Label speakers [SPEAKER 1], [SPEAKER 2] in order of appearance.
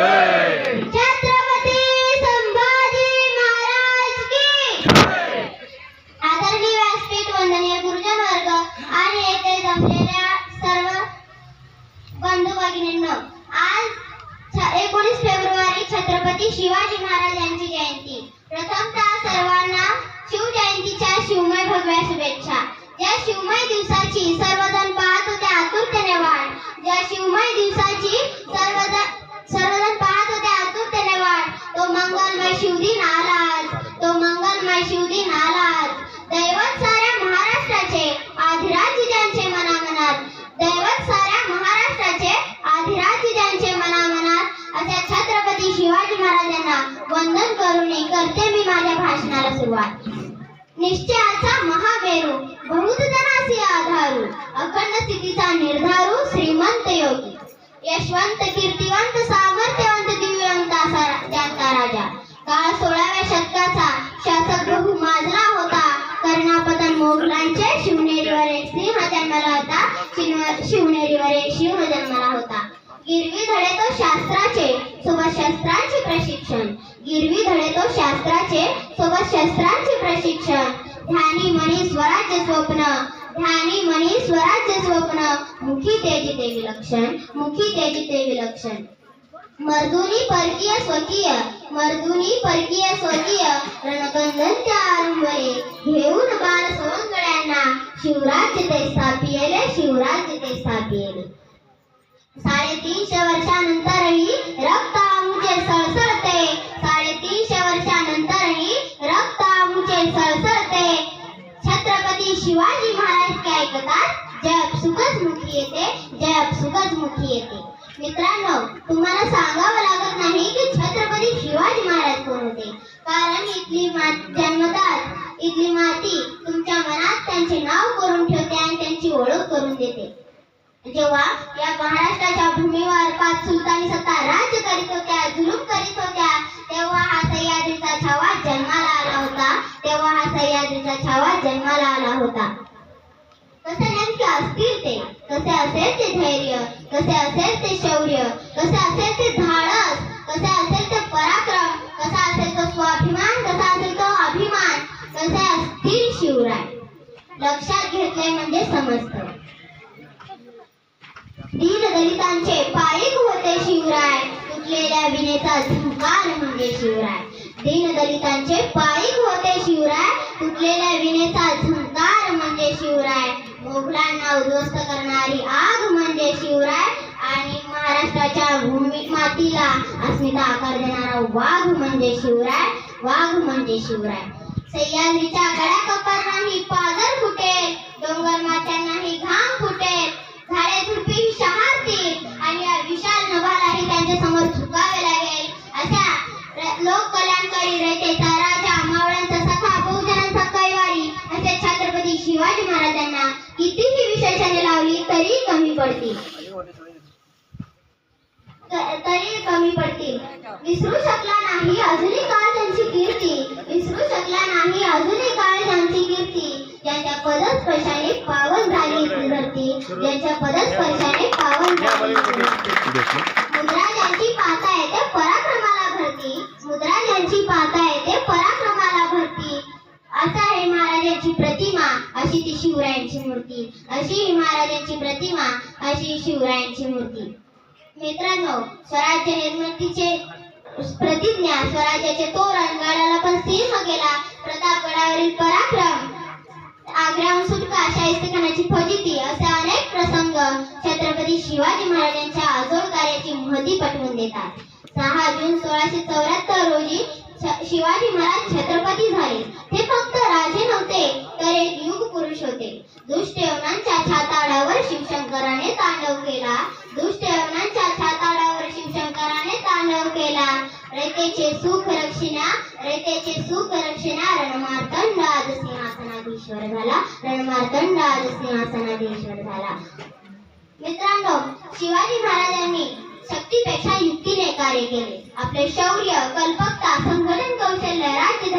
[SPEAKER 1] छत्रपती संभाजी महाराज की आदरणीय व्यासपीठ वंदनीय गुरुजन वर्ग आणि येथे जमलेल्या सर्व बंधू भगिनींनो आज एकोणीस फेब्रुवारी छत्रपती शिवाजी महाराज यांची जयंती. प्रथमतः सर्वांना शिवजयंतीच्या शिवमय भगव्या शुभेच्छा. या शिवमय दिवसाची सर्व पाहत होते आतुरतेने वाट ज्या शिवमय दिवसाची सर्वजण सर्वजण पाहत होते आतुरतेने वाट तो मंगलमय शिवदिन आला आज तो मंगलमय शिवदिन आला आज दैवत साऱ्या महाराष्ट्राचे आधिराज्य ज्यांचे मनामनात दैवत साऱ्या महाराष्ट्राचे आधिराज्य ज्यांचे मनामनात अशा छत्रपती शिवाजी महाराजांना वंदन करून करते मी माझ्या भाषणाला सुरुवात. निश्चयाचा महामेरू बहुजनासी आधारू अखंड स्थितीचा निर्धारू श्रीमंत योगी. यशवंत कीर्तिवंत सामर्थ्यवंत दिव्यवंत असा ज्यांचा राजा. काळ सोळाव्या शतकाचा शासक प्रभू माजरा होता. कर्णापतन मोगलांचे शिवनेरीवर एक सिंह जन्मला होता. शिवनेरीवर एक सिंह जन्मला होता. गिरवी धडे तो शास्त्राचे सोबत शस्त्रांचे प्रशिक्षण. गिरवी धडे तो शास्त्राचे सोबत शस्त्रांचे प्रशिक्षण. ध्यानी मनी स्वराज्य स्वप्न. ध्यानी मनी स्वराज्य स्वप्न. मुखी तेजी ते विलक्षण. मुखी तेजी ते विलक्षण. मर्दुनी परकीय स्वकीय. मर्दुनी परकीय स्वकीय. रणकंदन त्या आरंभले घेऊन बाल सवंगड्यांना. शिवराज्य ते स्थापिले शिवराज्य ते स्थापिले साडेतीनशे वर्षानंतर आमुचे सळसळते छत्रपती शिवाजी महाराज काय ऐकतात? जय सुखच मुखी येते जय सुखच मुखी येते. मित्रांनो तुम्हाला सांगावं लागत नाही की छत्रपती शिवाजी महाराज कोण होते. कारण इथली माती जन्मतात इथली माती तुमच्या मनात त्यांचे नाव करून ठेवते आणि त्यांची ओळख करून देते. जेव्हा या महाराष्ट्राच्या भूमीवर पाच सुलतानी सत्ता राज्य करीत होत्या जुलूम करीत सह्याद्रीचा जन्माला आला होता. कसे नेमके असतील ते? कसे असेल ते धैर्य? कसे असेल ते शौर्य? कसे असेल ते धाडस? कसे असेल ते पराक्रम? कसा असेल तो स्वाभिमान? कसा असेल तो अभिमान? कसे असतील शिवराय? लक्षात घेतले म्हणजे समजतं. दीन दलितांचे पायिक होते शिवराय. तुटलेल्या विनेचा झुकार म्हणजे शिवराय. दीन दलितांचे पायिक होते शिवराय. तुटलेल्या विनेचा झुंकार म्हणजे शिवराय. मोगलांना उद्ध्वस्त करणारी आग म्हणजे शिवराय. आणि महाराष्ट्राच्या भूमी मातीला अस्मिता आकार देणारा वाघ म्हणजे शिवराय. वाघ म्हणजे शिवराय. सह्याद्रीच्या गळ्या कपार नाही पागर फुटेल डोंगर मात्यांनाही घाम फुटेल झाडे झुडपी शहारतील. आणि या विशाल नभालाही त्यांच्यासमोर झुका पडतील. तरी कमी पडतील. विसरू शकला नाही अजूनही काळ त्यांची कीर्ती. विसरू शकला नाही अजूनही काळ त्यांची कीर्ती. ज्यांच्या पदस्पर्शाने पावन झाली धरती ज्यांच्या पदस्पर्शाने पावन झाली मुद्रा ज्यांची पाहताय येते पराक्रमाला भरती. मुद्रा ज्यांची पाहताय शिवरायांची मूर्ती अशी ही महाराजांची प्रतिमा अशी शिवरायांची मूर्ती. मित्रांनो स्वराज्य निर्मितीचे प्रतिज्ञा स्वराज्याचे तोरण गडाला पण सिंह गेला प्रतापगडावरील पराक्रम आग्र्याहून सुटका शाहिस्तेखानाची फजिती असे अनेक प्रसंग छत्रपती शिवाजी महाराजांच्या अजोड कार्याची महती पटवून देतात. सहा जून सोळाशे चौऱ्याहत्तर रोजी शिवाजी महाराज छत्रपती झाले. ते फक्त राजे नव्हते तर एक युग पुरुष होते दुष्ट यवनांच्या छाताडावर शिवशंकराने तांडव केला. दुष्ट यवनांच्या छाताडावर शिवशंकराने तांडव केला. रयतेचे सुख रक्षिणा रयतेचे सुख रक्षिणा रणमार्तंड आज सिंहासनाधीश्वर झाला. रणमार्तंड आज सिंहासनाधीश्वर झाला. मित्रांनो शिवाजी महाराजांनी शक्तीपेक्षा युक्तीने कार्य केले. आपले शौर्य कल्पकता संघटन कौशल्य राज्य